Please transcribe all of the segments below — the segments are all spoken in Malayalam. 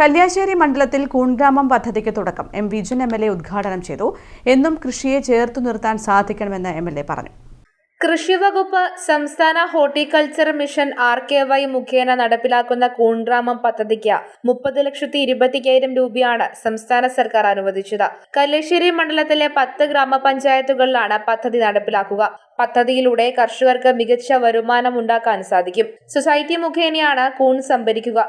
കല്യാശ്ശേരി മണ്ഡലത്തിൽ കൂൺഗ്രാമം പദ്ധതിക്ക് തുടക്കം. M Vijun M L A ഉദ്ഘാടനം ചെയ്തു. എന്നും കൃഷിയെ ചേർത്തു നിർത്താൻ സാധിക്കണമെന്ന് എം എൽ എ പറഞ്ഞു. കൃഷിവകുപ്പ് സംസ്ഥാന horticulture mission R K V മുഖേന നടപ്പിലാക്കുന്ന കൂൺഗ്രാമം പദ്ധതിക്ക് മുപ്പത് ലക്ഷത്തി ഇരുപത്തിയ്യായിരം രൂപയാണ് സംസ്ഥാന സർക്കാർ അനുവദിച്ചത്. കല്ലേശ്ശേരി മണ്ഡലത്തിലെ പത്ത് ഗ്രാമപഞ്ചായത്തുകളിലാണ് പദ്ധതി നടപ്പിലാക്കുക. പദ്ധതിയിലൂടെ കർഷകർക്ക് മികച്ച വരുമാനം ഉണ്ടാക്കാൻ സാധിക്കും. സൊസൈറ്റി മുഖേനയാണ് കൂൺ സംഭരിക്കുക.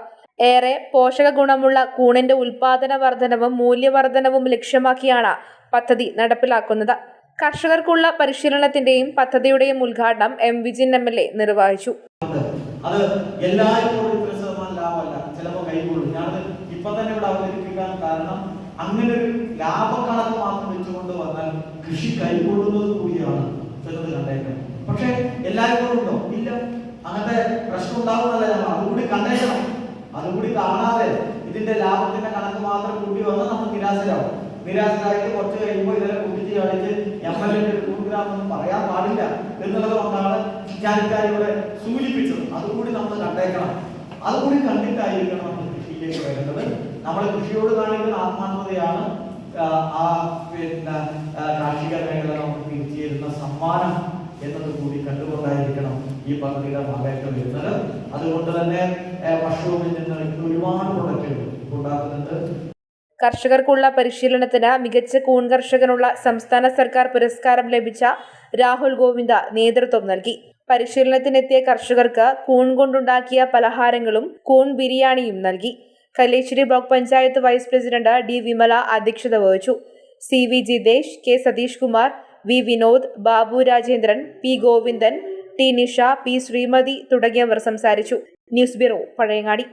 ഏറെ പോഷക ഗുണമുള്ള കൂണിന്റെ ഉൽപാദന വർധനവും മൂല്യവർധനവും ലക്ഷ്യമാക്കിയാണ് പദ്ധതി നടപ്പിലാക്കുന്നത്. കർഷകർക്കുള്ള പരിശീലനത്തിന്റെയും പദ്ധതിയുടെയും ഉദ്ഘാടനം M Vijin M L A നിർവഹിച്ചു. അത് എല്ലായ്പ്പോഴും ഇത്ര ശതമാനം ലാഭമല്ല. ചിലപ്പോൾ കൈകൊള്ളും ഞാനത് തന്നെ ഇവിടെ അവതരിപ്പിക്കാൻ കാരണം അങ്ങനെ ഒരു ലാഭക്കണക്ക് മാത്രം വെച്ചുകൊണ്ട് വന്നാൽ കൃഷി കൈകൊള്ളുന്നത് കൂടിയാണ് എന്നത് കണ്ടേക്കുന്നത്. പക്ഷെ എല്ലായ്പ്പോഴും ഉണ്ടോ? ഇല്ല. അങ്ങനത്തെ പ്രശ്നം കണ്ടേക്കണം അതുകൂടി കാണാതെ ഇതിന്റെ ലാഭത്തിന്റെ കണക്ക് മാത്രം കൂട്ടി വന്നാൽ നമ്മൾ നിരാശരാകും നിരാശരായിട്ട് കുറച്ച് കഴിയുമ്പോൾ ഇതെല്ലാം കൂട്ടിച്ച് കളിച്ച് എം എൽ എ പ്രോഗ്രാം പറയാൻ പാടില്ല എന്നുള്ളത് കൊണ്ടാണ് ഞാനിക്കാരിവിടെ സൂചിപ്പിച്ചത്. അതുകൂടി നമ്മൾ കണ്ടേക്കണം. അതുകൂടി കണ്ടിട്ടായിരിക്കണം നമ്മൾ കൃഷിയിലേക്ക് വരുന്നത്. നമ്മൾ കൃഷിയോട് കാണിക്കുന്ന ആത്മാർത്ഥതയാണ് ആ, പിന്നെ കാർഷിക മേഖല നമുക്ക് തിരിച്ചു തരുന്ന സമ്മാനം എന്നത് കൂടി കണ്ടുകൊണ്ടായിരിക്കണം ഈ പദ്ധതിയുടെ ഭാഗമായിട്ട് വരുന്നത് അതുകൊണ്ട് തന്നെ മഷ്റൂമിൽ നിന്ന് ഒരുപാട് പ്രൊഡക്റ്റുകൾ ഉണ്ടാക്കുന്നുണ്ട്. കർഷകർക്കുള്ള പരിശീലനത്തിന് മികച്ച കൂൺ കർഷകനുള്ള സംസ്ഥാന സർക്കാർ പുരസ്കാരം ലഭിച്ച രാഹുൽ ഗോവിന്ദ നേതൃത്വം നൽകി. പരിശീലനത്തിനെത്തിയ കർഷകർക്ക് കൂൺ കൊണ്ടുണ്ടാക്കിയ പലഹാരങ്ങളും കൂൺ ബിരിയാണിയും നൽകി. Kalliasseri block panchayat vice president D Vimala അധ്യക്ഷത വഹിച്ചു. C V Jithesh K Sathish Kumar V Vinod Babu Rajendran P Govindan T Nisha P Sreemathi തുടങ്ങിയവർ സംസാരിച്ചു. News bureau Pazhayangadi.